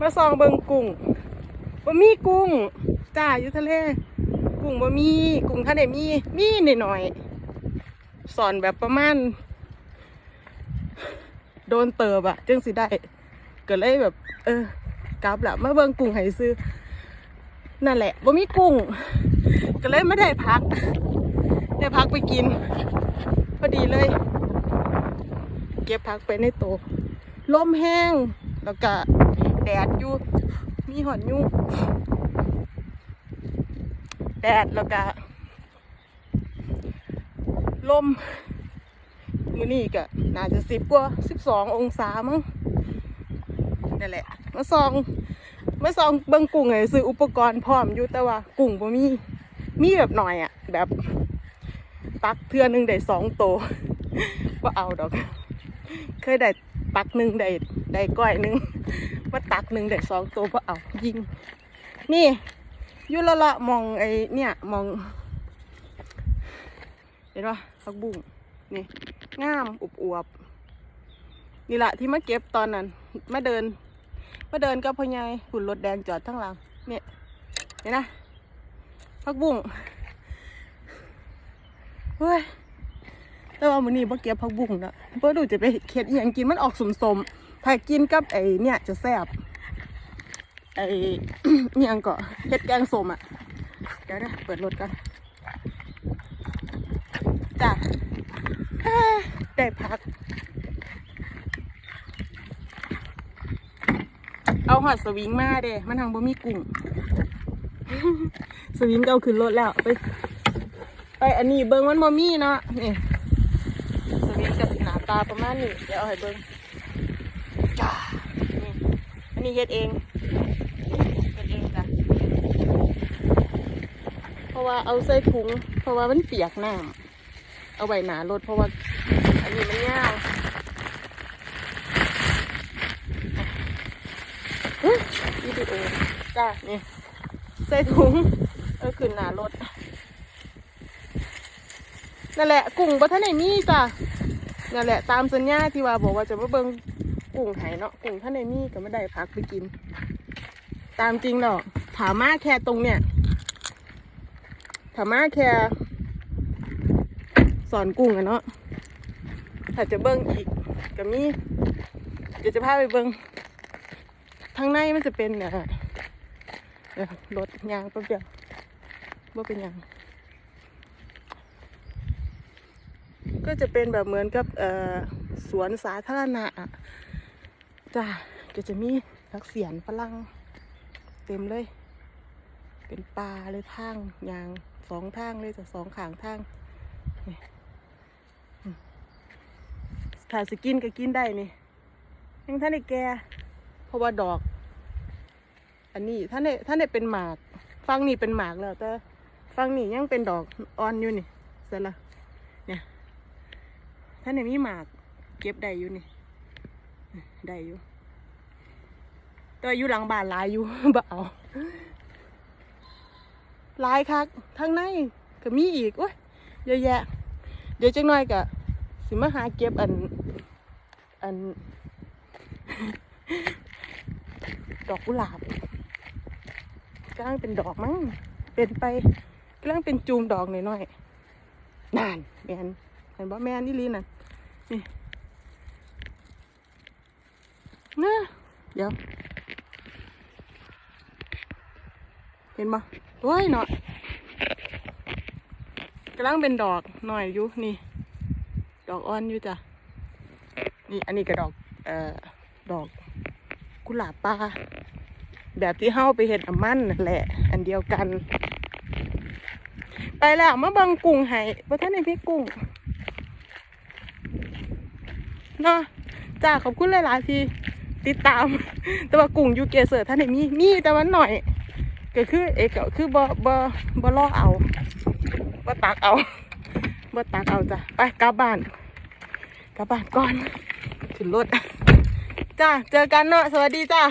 มาซองเบิงกุ้งบ่มีกุ้งจ้าอยู่ทะเล กุ้งบ่มีกุ้งท่านได้มีมีนิดหน่อยๆสอนแบบประมาณ โดนเติบอะจึงสิได้ก็เลยแบบ เออกลับละมาเบิงกุ้งให้ซื้อ นั่นแหละบ่มีกุ้ง ก็เลยไม่ได้พัก ได้พักไปกิน พอดีเลย เก็บพักไปในโตะลมแห้ง แล้วก็แดดอยู่มีหอนยุงแดดแล้วก็ลมมือนี่ก็น่าจะสิบกว่าสิบสององศามั้งนั่นแหละ มาซองมาซองเบิ่งกุ้งไงซื้ออุปกรณ์พร้อมอยู่แต่ว่ากุ้งบ่มีมีแบบหน่อยอะแบบตักเทือนึงได้สองโตวก็เอาดอก เคยได้ ตักหนึ่งได้ได้ก้อยหนึ่งมาตักหนึ่งได้สองตัวก็เอายิง นี่ยุละละมองไอเนี่ยมอง เห็นปะผักบุ้งนี่งามอวบอวบนี่แหละที่มาเก็บตอนนั้นมาเดินมาเดินกับพ่อใหญ่หุ่นรถแดงจอดทั้งหลังเนี่ยเห็นนะผักบุ้งเฮ้ย แต่ว่ามื้อนี้บ่เก็บผักบุ้งนะบ่ดูจะไปเฮ็ดอีหยังกินมันออกสมๆถ้ากินกับไอ้เนี่ยจะแซ่บไอ้อิหยังก็เฮ็ดแกงสมอะเดี๋ยวนะเปิดรถก่อนจ้ะได้พัก เอาหอดสวิงมาเด้มันทางบ่มีกุ้งสวิงก็เอาขึ้นรถแล้วไป ไปอันนี้เบิ่งมันบ่มีเนาะนี่ ตาประมาณนี้เดี๋ยวเอาให้เบิ่งจ้านี่อันนี้เฮ็ดเองเฮ็ดเองจ้ะเพราะว่าเอาใส่ถุง เพราะว่ามันเปียกน้ำเอาไว้หนารถเพราะว่า อันนี้มันยาวเฮ้ยวิดีโอจ้านี่ใส่ถุงเอาขึ้นหนารถนั่นแหละกุ้งบัท่านไหนมีจ้ะ นั่นแหละตามสัญญาที่ว่าบอกว่าจะมาเบิ่งกุ้งไห้เนาะกุ้งท่านไหนมีก็ไม่ได้พักไปกิน ตามจริงเนาะถามมาแค่ตรงเนี้ยถามมาแค่สอนกุ้งอะเนาะถ้าจะเบิ่งอีกก็มีเดี๋ยวจะพาไปเบิ่งทางในมันจะเป็นเอ่อเดี๋ยรถยางแป๊บเดียวว่าเป็นยัง ก็จะเป็นแบบเหมือนกับสวนสาธารณะจ้าก็จะมีนักเสียนฝรั่งเต็มเลย เป็นปลาเลยทางยางสองทางเลยจากสองขางทางนี่อืมถ้าสกินก็กินได้นี่ยังท่านได้แกเพราะว่าดอก อันนี้ท่านได้ท่านได้เป็นหมาก ฟังนี่เป็นหมากแล้วแต่ฟังนี่ยังเป็นดอกอ่อนอยู่นี่เสร็จละเนี่ย ถ้าในมีหมาก เก็บได้อยู่นี่ ได้อยู่แต่ว่าอยู่หลังบ้านลายอยู่บ่เอาลายคักทั้งในก็มีอีกโอ้ยเยอะแยะ เดี๋ยวจังน้อยก็สิมาหาเก็บอัน อัน ดอกกุหลาบกำลังเป็นดอกมั้งเป็นไปกำลังเป็นจูมดอกหน่อยๆนานแมน ห็นบ่แมนนี่ลีน่ะนี่นะเดี๋ยว เห็นบ่โอ้ยเนาะกำลังเป็นดอกหน่อยอยู่นี่ ดอกอ่อนอยู่จ้ะนี่อันนี้ก็ดอก เอ่อดอกกุหลาบปลาแบบที่เฮาไปเห็ดน้ำมันนั่นแหละ อันเดียวกัน ไปแล้วมาบังกุ้งให้ว่าะท่านในพี่กุ้ง เนาะจ้าขอบคุณหลายๆที่ติดตาม แต่ว่ากุ้งยูเกเซอร์ท่านไหนมีมีแต่ว่าหน่อยก็คือเอกก็คือบอบอบอล่อเอาบอตักเอาบอตักเอาจ้ะไปกลับบ้านกลับบ้านก่อนขึ้นรถจ้าเจอกันเนาะสวัสดีจ้า